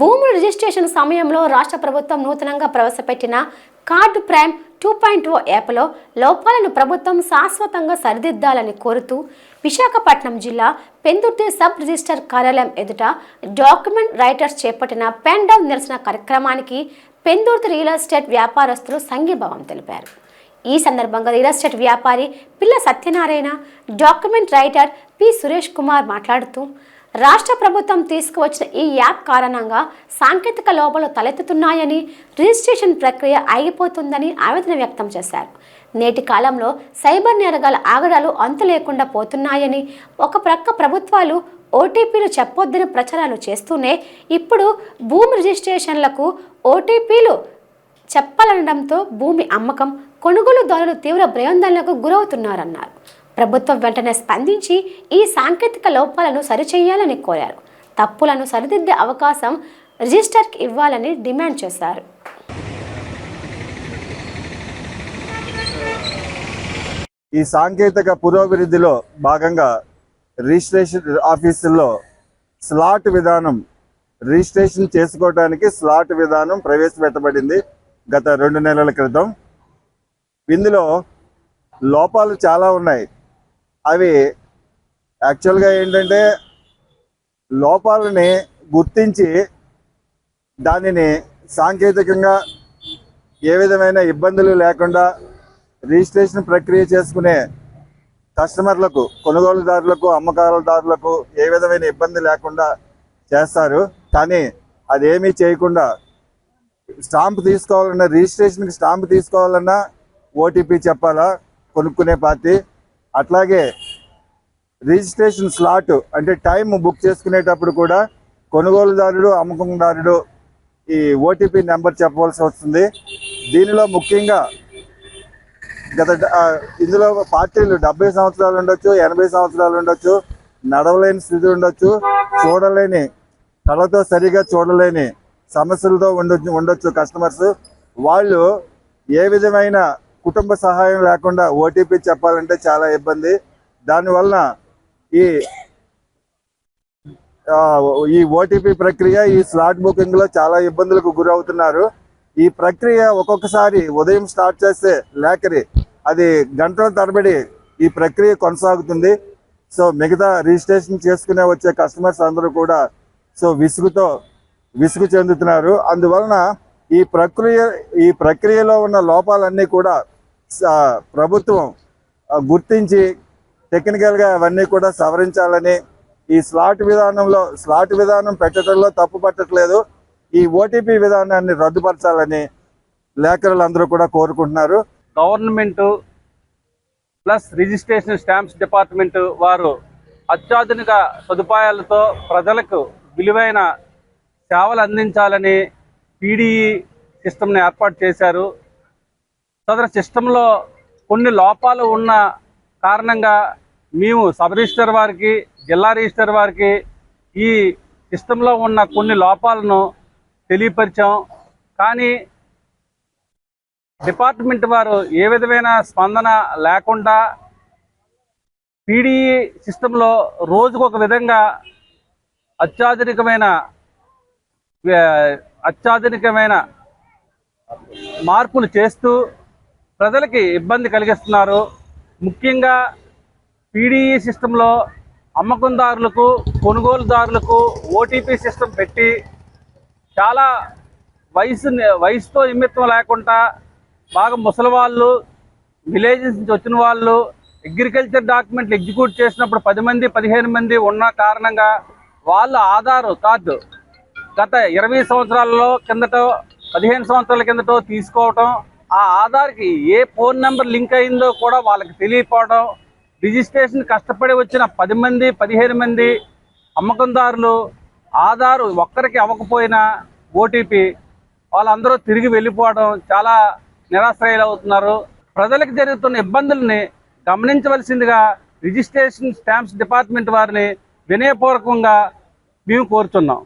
భూముల రిజిస్ట్రేషన్ సమయంలో రాష్ట్ర ప్రభుత్వం నూతనంగా ప్రవేశపెట్టిన card prime two point O యాప్లో లోపాలను ప్రభుత్వం శాశ్వతంగా సరిదిద్దాలని కోరుతూ విశాఖపట్నం జిల్లా పెందుర్తి సబ్ రిజిస్టర్ కార్యాలయం ఎదుట డాక్యుమెంట్ రైటర్స్ చేపట్టిన పెన్ డౌన్ నిరసన కార్యక్రమానికి పెందుర్తి రియల్ ఎస్టేట్ వ్యాపారస్తులు సంఘీభావం తెలిపారు. ఈ సందర్భంగా రియల్ ఎస్టేట్ వ్యాపారి Pilla Satyanarayana document writer P Suresh Kumar మాట్లాడుతూ రాష్ట్ర ప్రభుత్వం తీసుకువచ్చిన ఈ యాప్ కారణంగా సాంకేతిక లోపాలు తలెత్తుతున్నాయని రిజిస్ట్రేషన్ ప్రక్రియ ఆగిపోతుందని ఆవేదన వ్యక్తం చేశారు. నేటి కాలంలో సైబర్ నేరగాల ఆగడాలు అంతు లేకుండా పోతున్నాయని ఒక ప్రక్క ప్రభుత్వాలు ఓటీపీలు చెప్పొద్దని ప్రచారాలు చేస్తూనే ఇప్పుడు భూమి రిజిస్ట్రేషన్లకు ఓటీపీలు చెప్పాలనడంతో భూమి అమ్మకం కొనుగోలుదారులు తీవ్ర భయాందోళనకు గురవుతున్నారన్నారు. ప్రభుత్వం వెంటనే స్పందించి ఈ సాంకేతిక లోపాలను సరిచేయాలని కోరారు. తప్పులను సరిదిద్దే అవకాశం రిజిస్టర్కి ఇవ్వాలని డిమాండ్ చేశారు. ఈ సాంకేతిక పురోభివృద్ధిలో భాగంగా రిజిస్ట్రేషన్ ఆఫీసుల్లో స్లాట్ విధానం రిజిస్ట్రేషన్ చేసుకోవడానికి స్లాట్ విధానం ప్రవేశపెట్టబడింది గత రెండు నెలల క్రితం. ఇందులో లోపాలు చాలా ఉన్నాయి. అవి యాక్చువల్గా ఏంటంటే లోపాలని గుర్తించి దానిని సాంకేతికంగా ఏ విధమైన ఇబ్బందులు లేకుండా రిజిస్ట్రేషన్ ప్రక్రియ చేసుకునే కస్టమర్లకు కొనుగోలుదారులకు అమ్మకాలదారులకు ఏ విధమైన ఇబ్బంది లేకుండా చేస్తారు. కానీ అదేమీ చేయకుండా స్టాంప్ తీసుకోవాలన్నా రిజిస్ట్రేషన్కి స్టాంప్ తీసుకోవాలన్నా ఓటీపీ చెప్పాలా కొనుక్కునే పార్టీ అట్లాగే రిజిస్ట్రేషన్ స్లాట్ అంటే టైం బుక్ చేసుకునేటప్పుడు కూడా కొనుగోలుదారుడు అమ్మకందారుడు ఈ ఓటీపీ నెంబర్ చెప్పవలసి వస్తుంది. దీనిలో ముఖ్యంగా గత ఇందులో పార్టీలు డెబ్బై సంవత్సరాలు ఉండొచ్చు ఎనభై సంవత్సరాలు ఉండొచ్చు నడవలేని స్థితి ఉండొచ్చు చూడలేని కళతో సరిగా చూడలేని సమస్యలతో ఉండొచ్చు ఉండొచ్చు కస్టమర్స్ వాళ్ళు ఏ విధమైన కుటుంబ సహాయం లేకుండా ఓటీపీ చెప్పాలంటే చాలా ఇబ్బంది. దానివలన ఈ ఈ ఓటీపీ ప్రక్రియ ఈ స్లాట్ బుకింగ్లో చాలా ఇబ్బందులకు గురవుతున్నారు. ఈ ప్రక్రియ ఒక్కొక్కసారి ఉదయం స్టార్ట్ చేస్తే లేకరి అది గంటల తరబడి ఈ ప్రక్రియ కొనసాగుతుంది. సో మిగతా రిజిస్ట్రేషన్ చేసుకునే వచ్చే కస్టమర్స్ అందరూ కూడా సో విసుగుతో విసుగు చెందుతున్నారు. అందువలన ఈ ప్రక్రియ ఈ ప్రక్రియలో ఉన్న లోపాలన్నీ కూడా ప్రభుత్వం గుర్తించి టెక్నికల్గా అవన్నీ కూడా సవరించాలని ఈ స్లాట్ విధానంలో స్లాట్ విధానం పెట్టడంలో తప్పు పట్టట్లేదు. ఈ ఓటీపీ విధానాన్ని రద్దుపరచాలని లేఖరులందరూ కూడా కోరుకుంటున్నారు. Government plus registration stamps department వారు అత్యాధునిక సదుపాయాలతో ప్రజలకు విలువైన సేవలు అందించాలని పీడీఈ సిస్టమ్ని ఏర్పాటు చేశారు. సదరు సిస్టంలో కొన్ని లోపాలు ఉన్న కారణంగా మేము సబ్ రిజిస్టర్ వారికి జిల్లా రిజిస్టర్ వారికి ఈ సిస్టంలో ఉన్న కొన్ని లోపాలను తెలియపరిచాం. కానీ డిపార్ట్మెంట్ వారు ఏ విధమైన స్పందన లేకుండా పీడీఈ సిస్టంలో రోజుకు ఒక విధంగా అత్యాధునికమైన అత్యాధునికమైన మార్పులు చేస్తూ ప్రజలకి ఇబ్బంది కలిగిస్తున్నారు. ముఖ్యంగా పీడీఈ సిస్టంలో అమ్మకందారులకు కొనుగోలుదారులకు ఓటీపీ సిస్టమ్ పెట్టి చాలా వయసు వయసుతో నిమిత్తం లేకుండా బాగా ముసలివాళ్ళు విలేజెస్ నుంచి వచ్చిన వాళ్ళు అగ్రికల్చర్ డాక్యుమెంట్లు ఎగ్జిక్యూట్ చేసినప్పుడు పది మంది పదిహేను మంది ఉన్న కారణంగా వాళ్ళ ఆధారు కార్డు గత ఇరవై సంవత్సరాలలో కిందటో పదిహేను సంవత్సరాల కిందటో తీసుకోవటం ఆ ఆధార్కి ఏ ఫోన్ నెంబర్ లింక్ అయిందో కూడా వాళ్ళకి తెలియకపోవడం రిజిస్ట్రేషన్ కష్టపడి వచ్చిన పది మంది పదిహేను మంది అమ్మకందారులు ఆధారు ఒక్కరికి అవ్వకపోయినా ఓటీపీ వాళ్ళందరూ తిరిగి వెళ్ళిపోవడం చాలా నిరాశ్రయాలు అవుతున్నారు ప్రజలకు జరుగుతున్న ఇబ్బందుల్ని గమనించవలసిందిగా రిజిస్ట్రేషన్ స్టాంప్స్ డిపార్ట్మెంట్ వారిని వినయపూర్వకంగా మేము కోరుతున్నాం.